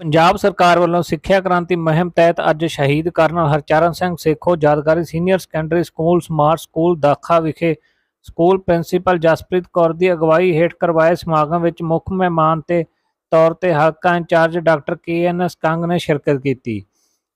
ਪੰਜਾਬ ਸਰਕਾਰ ਵੱਲੋਂ ਸਿੱਖਿਆ ਕ੍ਰਾਂਤੀ ਮੁਹਿੰਮ ਤਹਿਤ ਅੱਜ ਸ਼ਹੀਦ ਕਰਨਲ ਹਰਚਰਨ ਸਿੰਘ ਸੇਖੋ, ਯਾਦਗਾਰੀ senior secondary school, smart school, Dakha ਵਿਖੇ ਸਕੂਲ ਪ੍ਰਿੰਸੀਪਲ ਜਸਪ੍ਰੀਤ ਕੌਰ ਦੀ ਅਗਵਾਈ ਹੇਠ ਕਰਵਾਏ ਸਮਾਗਮ ਵਿੱਚ ਮੁੱਖ ਮਹਿਮਾਨ ਤੇ ਤੌਰ ਤੇ ਹਲਕਾ incharge doctor K N S Kang ਨੇ ਸ਼ਿਰਕਤ ਕੀਤੀ।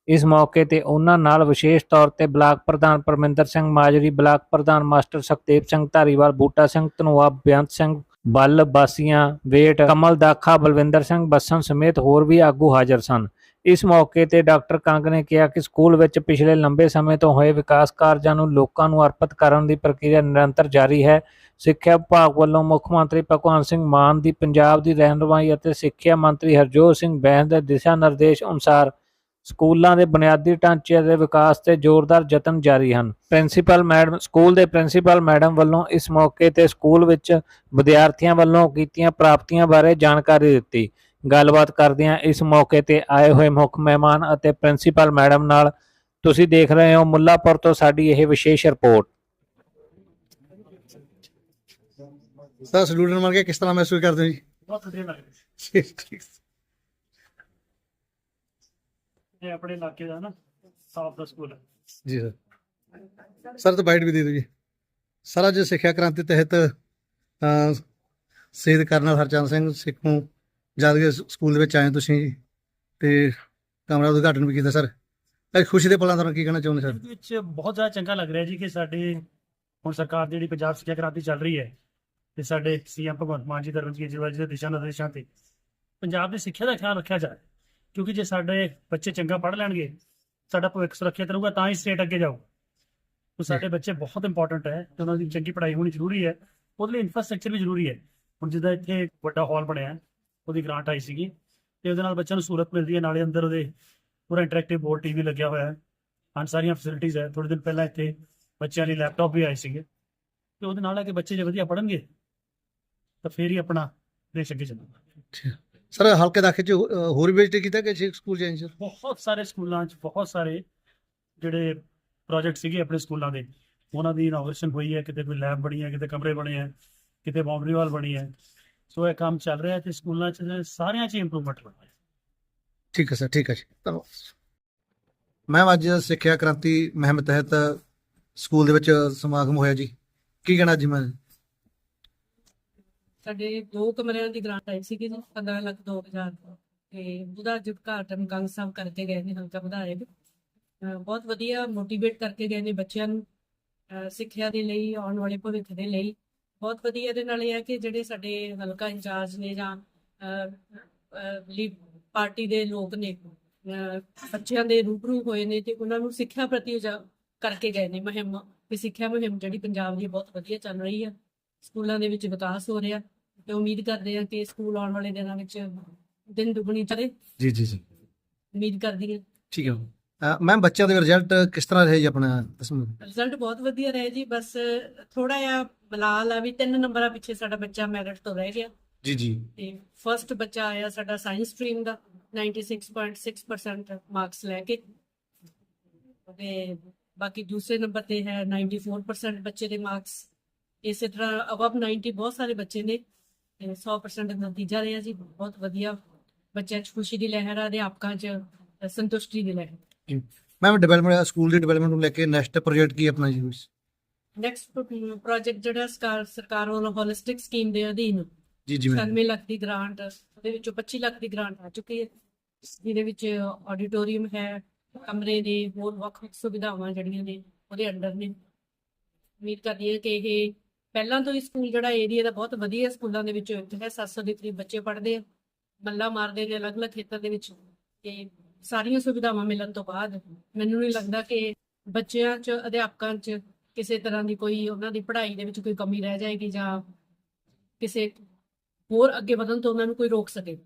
ਇਸ ਮੌਕੇ ਤੇ ਉਹਨਾਂ ਨਾਲ ਵਿਸ਼ੇਸ਼ ਤੌਰ ਤੇ ਬਲਾਕ ਪ੍ਰਧਾਨ ਪਰਮਿੰਦਰ ਸਿੰਘ ਮਾਜਰੀ, ਬਲਾਕ ਪ੍ਰਧਾਨ ਮਾਸਟਰ ਸੁਖਦੇਵ ਸਿੰਘ ਧਾਰੀਵਾਲ, ਬੂਟਾ ਸਿੰਘ ਧਨੋਆ, ਬੇਅੰਤ ਸਿੰਘ ਬਲ, ਬਾਸੀਆਂ, ਵੇਟ, ਕਮਲ ਦਾਖਾ, ਬਲਵਿੰਦਰ ਸਿੰਘ ਬੱਸਨ ਸਮੇਤ ਹੋਰ ਵੀ ਆਗੂ ਹਾਜ਼ਰ ਸਨ। ਇਸ ਮੌਕੇ ਤੇ ਡਾਕਟਰ ਕੰਗ ਨੇ ਕਿਹਾ ਕਿ ਸਕੂਲ ਵਿੱਚ ਪਿਛਲੇ ਲੰਬੇ ਸਮੇਂ ਤੋਂ ਹੋਏ ਵਿਕਾਸ ਕਾਰਜਾਂ ਨੂੰ ਲੋਕਾਂ ਨੂੰ ਅਰਪਿਤ ਕਰਨ ਦੀ ਪ੍ਰਕਿਰਿਆ ਨਿਰੰਤਰ ਜਾਰੀ ਹੈ। ਸਿੱਖਿਆ ਵਿਭਾਗ ਵੱਲੋਂ ਮੁੱਖ ਮੰਤਰੀ ਭਗਵੰਤ ਸਿੰਘ ਮਾਨ ਦੀ ਪੰਜਾਬ ਦੀ ਰਹਿਨੁਮਾਈ ਅਤੇ ਸਿੱਖਿਆ ਮੰਤਰੀ ਹਰਜੋਤ ਸਿੰਘ ਬੈਂਸ ਦੇ ਦਿਸ਼ਾ ਨਿਰਦੇਸ਼ ਅਨੁਸਾਰ ਸਕੂਲਾਂ ਦੇ ਬੁਨਿਆਦੀ ਢਾਂਚੇ ਦੇ ਵਿਕਾਸ ਤੇ ਜ਼ੋਰਦਾਰ ਯਤਨ ਜਾਰੀ ਹਨ। ਪ੍ਰਿੰਸੀਪਲ ਮੈਡਮ ਸਕੂਲ ਦੇ ਪ੍ਰਿੰਸੀਪਲ ਮੈਡਮ ਵੱਲੋਂ ਇਸ ਮੌਕੇ ਤੇ ਸਕੂਲ ਵਿੱਚ ਵਿਦਿਆਰਥੀਆਂ ਵੱਲੋਂ ਕੀਤੀਆਂ ਪ੍ਰਾਪਤੀਆਂ ਬਾਰੇ ਜਾਣਕਾਰੀ ਦਿੱਤੀ। ਗੱਲਬਾਤ ਕਰਦਿਆਂ ਇਸ ਮੌਕੇ ਤੇ ਆਏ ਹੋਏ ਮੁੱਖ ਮਹਿਮਾਨ ਅਤੇ ਪ੍ਰਿੰਸੀਪਲ ਮੈਡਮ ਨਾਲ ਤੁਸੀਂ ਦੇਖ ਰਹੇ ਹੋ ਮੁੱਲਾਪੁਰ ਤੋਂ ਸਾਡੀ ਇਹ ਵਿਸ਼ੇਸ਼ ਰਿਪੋਰਟ। ਸਰ ਸਟੂਡੈਂਟ ਬਣ ਕੇ ਕਿਸ ਤਰ੍ਹਾਂ ਮਹਿਸੂਸ ਕਰਦੇ ਹੋ ਜੀ? ਬਹੁਤ ਵਧੀਆ ਲੱਗ ਰਿਹਾ ਠੀਕ ਠੀਕ ਇਹ ਆਪਣੇ ਇਲਾਕੇ ਦਾ ਨਾ ਸਾਫ਼ ਦਾ ਸਕੂਲ। ਹੈ ਜੀ ਸਰ। ਸਰ ਤਾਂ ਬਾਈਟ ਵੀ ਦੇ ਦਿਓ ਜੀ। ਸਰ ਅੱਜ ਸਿੱਖਿਆ ਕ੍ਰਾਂਤੀ ਤਹਿਤ ਅ ਸ਼ਹੀਦ ਕਰਨਲ ਹਰਚੰਦ ਸਿੰਘ ਸਿੱਖੋਂ ਜਾਦਗੀਰ ਸਕੂਲ ਦੇ ਵਿੱਚ ਆਏ ਤੁਸੀਂ ਜੀ ਤੇ ਕਮਰਾ ਉਦਘਾਟਨ ਵੀ ਕੀਤਾ ਸਰ। ਇਹ ਖੁਸ਼ੀ ਦੇ ਪਲਾਂ ਦੌਰਾਨ ਕੀ ਕਹਿਣਾ ਚਾਹੁੰਦੇ ਸਰ? ਇਹਦੇ ਵਿੱਚ ਬਹੁਤ ਜ਼ਿਆਦਾ ਚੰਗਾ ਲੱਗ ਰਿਹਾ ਜੀ ਕਿ ਸਾਡੇ ਹੁਣ ਸਰਕਾਰ ਦੀ ਜਿਹੜੀ ਪੰਜਾਬ ਸਿੱਖਿਆ ਕ੍ਰਾਂਤੀ ਚੱਲ ਰਹੀ ਹੈ ਤੇ ਸਾਡੇ ਸੀਐਮ ਭਗਵੰਤ ਮਾਨ ਜੀ ਦਰਵੰਜ ਕੇਜਰੀਵਾਲ ਜੀ ਦੇ ਦਿਸ਼ਾ ਨਿਰਦੇਸ਼ਾਂ ਤੇ ਪੰਜਾਬ ਦੀ ਸਿੱਖਿਆ ਦਾ ਖਿਆਲ ਰੱਖਿਆ ਜਾਏ ਕਿਉਂਕਿ ਜੇ ਸਾਡੇ ਬੱਚੇ ਚੰਗਾ ਪੜ੍ਹ ਲੈਣਗੇ ਸਾਡਾ ਭਵਿੱਖ ਸੁਰੱਖਿਅਤ ਰਹੂਗਾ ਤਾਂ ਹੀ ਸਟੇਟ ਅੱਗੇ ਜਾਊ। ਉਹ ਸਾਡੇ ਬੱਚੇ ਬਹੁਤ ਇੰਪੋਰਟੈਂਟ ਹੈ ਤੇ ਉਹਨਾਂ ਦੀ ਚੰਗੀ ਪੜ੍ਹਾਈ ਹੋਣੀ ਜ਼ਰੂਰੀ ਹੈ ਉਹਦੇ ਲਈ ਇਨਫਰਾਸਟ੍ਰਕਚਰ ਵੀ ਜ਼ਰੂਰੀ ਹੈ। ਹੁਣ ਜਿੱਦਾਂ ਇੱਥੇ ਵੱਡਾ ਹਾਲ ਬਣਿਆ ਹੈ, ਉਹਦੀ ਗ੍ਰਾਂਟ ਆਈ ਸੀਗੀ ਤੇ ਉਹਦੇ ਨਾਲ ਬੱਚਿਆਂ ਨੂੰ ਸਹੂਲਤ ਮਿਲਦੀ ਹੈ ਨਾਲੇ ਅੰਦਰ ਉਹਦੇ ਪੂਰਾ ਇੰਟਰੈਕਟਿਵ ਬੋਰਡ ਟੀਵੀ ਲੱਗਿਆ ਹੋਇਆ ਹੈ ਹਾਂ ਸਾਰੀਆਂ ਫੈਸਿਲਿਟੀਆਂ ਹੈ। ਥੋੜੇ ਦਿਨ ਪਹਿਲਾਂ ਇੱਥੇ ਬੱਚਿਆਂ ਲਈ ਲੈਪਟਾਪ ਵੀ ਆਏ ਸੀਗੇ। ਤੇ ਉਹਦੇ ਨਾਲ ਹੈ ਕਿ ਬੱਚੇ ਜੇ ਵਧੀਆ ਪੜ੍ਹਨਗੇ ਤਾਂ ਫੇਰ ਹੀ ਆਪਣਾ ਦੇਸ਼ ਅੱਗੇ ਚੱਲੂਗਾ। ਸਰ ਹਲਕੇ ਦਾਖੇ ਚ ਹੋਰ ਵੀ ਵਿਜ਼ਿਟ ਕੀਤਾ ਕਿ ਛੇ ਸਕੂਲ ਜਾਈਂ ਸਰ ਬਹੁਤ ਸਾਰੇ ਸਕੂਲਾਂ 'ਚ ਬਹੁਤ ਸਾਰੇ ਜਿਹੜੇ ਪ੍ਰੋਜੈਕਟ ਸੀਗੇ ਆਪਣੇ ਸਕੂਲਾਂ ਦੇ। ਉਹਨਾਂ ਦੀ ਇਨੋਗ੍ਰੇਸ਼ਨ ਹੋਈ ਹੈ ਕਿਤੇ ਕੋਈ ਲੈਬ ਬਣੀ ਹੈ ਕਿਤੇ ਕਮਰੇ ਬਣੇ ਹੈ ਕਿਤੇ ਬਾਉਂਡਰੀ ਵਾਲ ਬਣੀ ਹੈ। ਸੋ ਇਹ ਕੰਮ ਚੱਲ ਰਿਹਾ ਤੇ ਸਕੂਲਾਂ 'ਚ ਸਾਰਿਆਂ 'ਚ ਇੰਪਰੂਵਮੈਂਟ ਹੋਣਾ ਹੈ ਠੀਕ ਹੈ ਸਰ ਠੀਕ ਹੈ ਜੀ। ਧੰਨਵਾਦ। ਮੈਮ ਅੱਜ ਸਿੱਖਿਆ ਕ੍ਰਾਂਤੀ ਮੁਹਿੰਮ ਤਹਿਤ ਸਕੂਲ ਦੇ ਵਿੱਚ ਸਮਾਗਮ ਹੋਇਆ ਜੀ। ਕੀ ਕਹਿਣਾ ਜੀ ਮੈਂ ਸਾਡੇ ਦੋ ਕਮਰਿਆਂ ਦੀ ਗ੍ਰਾਂਟ ਆਈ ਸੀਗੀ ਜੀ 15 ਲੱਖ 2000 ਤੇ ਉਹਦਾ ਅੱਜ ਉਦਘਾਟਨ ਕੰਗ ਸਾਹਿਬ ਕਰਕੇ ਗਏ ਨੇ ਹਲਕਾ ਵਿਧਾਇਕ ਬਹੁਤ ਵਧੀਆ ਮੋਟੀਵੇਟ ਕਰਕੇ ਗਏ ਨੇ ਬੱਚਿਆਂ ਨੂੰ ਸਿੱਖਿਆ ਦੇ ਲਈ ਆਉਣ ਵਾਲੇ ਭਵਿੱਖ ਦੇ ਲਈ। ਬਹੁਤ ਵਧੀਆ ਇਹਦੇ ਨਾਲ ਇਹ ਹੈ ਕਿ ਜਿਹੜੇ ਸਾਡੇ ਹਲਕਾ ਇੰਚਾਰਜ ਨੇ ਜਾਂ ਪਾਰਟੀ ਦੇ ਲੋਕ ਨੇ ਅਹ, ਬੱਚਿਆਂ ਦੇ ਰੂਬਰੂ ਹੋਏ ਨੇ ਤੇ ਉਹਨਾਂ ਨੂੰ ਸਿੱਖਿਆ ਪ੍ਰਤੀ ਕਰਕੇ ਗਏ ਨੇ ਮੁਹਿੰਮ। ਵੀ ਸਿੱਖਿਆ ਮੁਹਿੰਮ ਜਿਹੜੀ ਪੰਜਾਬ ਦੀ ਬਹੁਤ ਵਧੀਆ ਚੱਲ ਰਹੀ ਹੈ ਸਕੂਲਾਂ ਦੇ ਵਿੱਚ ਵਿਕਾਸ ਹੋ ਰਿਹਾ। ਤੇ ਉਮੀਦ ਕਰਦੇ ਹਾਂ ਕਿ ਸਕੂਲ ਆਉਣ ਵਾਲੇ ਦਿਨਾਂ ਵਿੱਚ ਦਿਨ ਦੁਗਣੀ ਚੜੇ ਜੀ ਜੀ ਜੀ। ਉਮੀਦ ਕਰਦੀ ਹਾਂ। ਠੀਕ ਹੈ। ਮੈਮ ਬੱਚਿਆਂ ਦੇ ਰਿਜ਼ਲਟ ਕਿਸ ਤਰ੍ਹਾਂ ਰਹੇ ਜੀ ਆਪਣਾ? ਰਿਜ਼ਲਟ ਬਹੁਤ ਵਧੀਆ ਰਹੇ ਜੀ। ਬਸ ਥੋੜਾ ਜਿਹਾ ਬਲਾਲ ਆ ਵੀ ਤਿੰਨ ਨੰਬਰਾਂ ਪਿੱਛੇ ਸਾਡਾ ਬੱਚਾ ਮੈਰਿਟ ਤੋਂ ਰਹਿ ਗਿਆ। ਜੀ ਜੀ। ਤੇ ਫਰਸਟ ਬੱਚਾ ਆਇਆ ਸਾਡਾ ਸਾਇੰਸ ਸਟਰੀਮ ਦਾ 96.6% ਮਾਰਕਸ ਲੈ ਕੇ। ਤੇ ਬਾਕੀ ਦੂਸਰੇ ਨੰਬਰ ਤੇ ਹੈ 94% ਬੱਚੇ ਦੇ ਮਾਰਕਸ ਇਸੇ ਤਰ੍ਹਾਂ ਅਬਵ 90 ਬਹੁਤ ਸਾਰੇ ਬੱਚੇ ਨੇ ਤੇ 100% ਦਾ ਨਤੀਜਾ ਰਿਹਾ ਜੀ ਬਹੁਤ ਵਧੀਆ। ਬੱਚਿਆਂ 'ਚ ਖੁਸ਼ੀ ਦੀ ਲਹਿਰ ਆ ਅਧਿਆਪਕਾਂ 'ਚ ਸੰਤੁਸ਼ਟੀ ਦੀ ਲਹਿਰ। ਮੈਮ ਡਿਵੈਲਪਮੈਂਟ ਸਕੂਲ ਦੀ ਡਿਵੈਲਪਮੈਂਟ ਨੂੰ ਲੈ ਕੇ ਨੈਕਸਟ ਪ੍ਰੋਜੈਕਟ ਕੀ ਆਪਣਾ ਜੀ? ਨੈਕਸਟ ਪ੍ਰੋਜੈਕਟ ਜਿਹੜਾ ਸਰਕਾਰ ਸਰਕਾਰ ਵੱਲੋਂ ਹੋਲਿਸਟਿਕ ਸਕੀਮ ਦੇ ਅਧੀਨ ਜੀ ਜੀ ਮੈਮ 97 ਲੱਖ ਦੀ ਗ੍ਰਾਂਟ ਉਹਦੇ ਵਿੱਚੋਂ 25 ਲੱਖ ਦੀ ਗ੍ਰਾਂਟ ਆ ਚੁੱਕੀ ਹੈ। ਜਿਹਦੇ ਵਿੱਚ ਆਡੀਟੋਰੀਅਮ ਹੈ ਕਮਰੇ ਨੇ ਹੋਰ ਵੱਖ ਵੱਖ ਸੁਵਿਧਾਵਾਂ ਜਿਹੜੀਆਂ ਨੇ ਉਹਦੇ ਅੰਡਰ ਨੇ। ਉਮੀਦ ਕਰਦੀ ਹਾਂ ਕਿ ਇਹ ਪਹਿਲਾਂ ਤੋਂ ਹੀ ਸਕੂਲ ਜਿਹੜਾ ਏਰੀਆ ਦਾ ਬਹੁਤ ਵਧੀਆ ਸਕੂਲਾਂ ਦੇ ਵਿੱਚੋਂ ਇੱਕ ਹੈ 700 ਦੇ ਕਰੀਬ ਬੱਚੇ ਪੜ੍ਹਦੇ ਆ, ਮੱਲਾ ਮਾਰਦੇ ਨੇ ਅਲੱਗ-ਅਲੱਗ ਖੇਤਰ ਦੇ ਵਿੱਚ ਤੇ ਸਾਰੀਆਂ ਸੁਵਿਧਾਵਾਂ ਮਿਲਣ ਤੋਂ ਬਾਅਦ ਮੈਨੂੰ ਨਹੀਂ ਲੱਗਦਾ ਕਿ ਬੱਚਿਆਂ 'ਚ, ਅਧਿਆਪਕਾਂ 'ਚ ਕਿਸੇ ਤਰ੍ਹਾਂ ਦੀ ਕੋਈ ਉਹਨਾਂ ਦੀ ਪੜ੍ਹਾਈ ਦੇ ਵਿੱਚ ਕੋਈ ਕਮੀ ਰਹਿ ਜਾਏਗੀ ਜਾਂ ਕਿਸੇ ਹੋਰ ਅੱਗੇ ਵਧਣ ਤੋਂ ਉਹਨਾਂ ਨੂੰ ਕੋਈ ਰੋਕ ਸਕੇ।